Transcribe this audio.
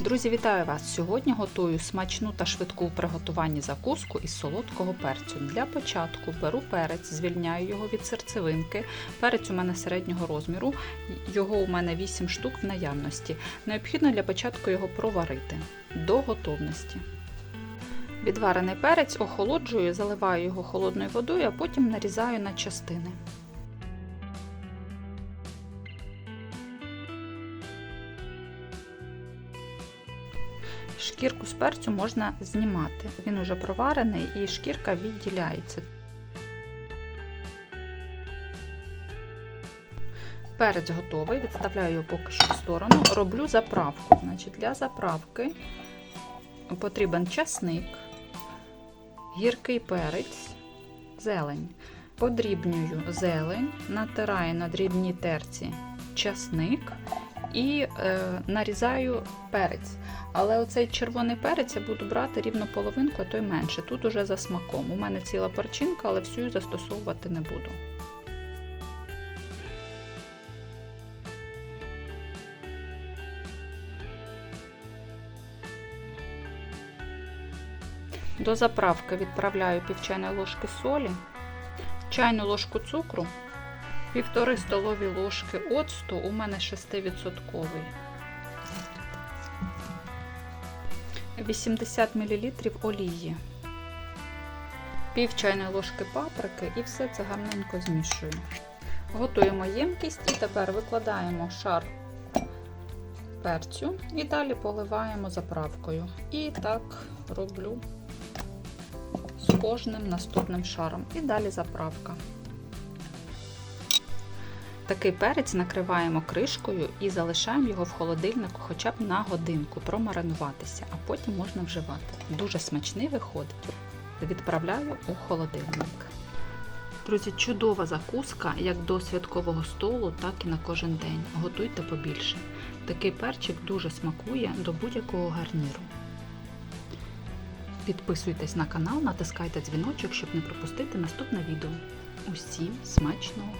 Друзі, вітаю вас! Сьогодні готую смачну та швидку в приготуванні закуску із солодкого перцю. Для початку беру перець, звільняю його від серцевинки. Перець у мене середнього розміру, його у мене 8 штук в наявності. Необхідно для початку його проварити до готовності. Відварений перець охолоджую, заливаю його холодною водою, а потім нарізаю на частини. Шкірку з перцю можна знімати. Він уже проварений і шкірка відділяється. Перець готовий, відставляю його поки що в сторону. Роблю заправку. Значить, Для заправки потрібен часник, гіркий перець, зелень. Подрібнюю зелень, натираю на дрібній терці часник і е, нарізаю перець. Але оцей червоний перець я буду брати рівно половинку, а то й менше. Тут уже за смаком. У мене ціла перчинка, але всю застосовувати не буду. До заправки відправляю пів ложки солі, чайну ложку цукру, півтори столові ложки оцту, у мене 6%. 80 мл олії, пів чайної ложки паприки і все це гарненько змішую. Готуємо ємкість і тепер викладаємо шар перцю і далі поливаємо заправкою. І так роблю з кожним наступним шаром. І далі заправка. Такий перець накриваємо кришкою і залишаємо його в холодильнику хоча б на годинку промаринуватися, а потім можна вживати. Дуже смачний виходить. Відправляю у холодильник. Друзі, чудова закуска як до святкового столу, так і на кожен день. Готуйте побільше. Такий перчик дуже смакує до будь-якого гарніру. Підписуйтесь на канал, натискайте дзвіночок, щоб не пропустити наступне відео. Усім смачного!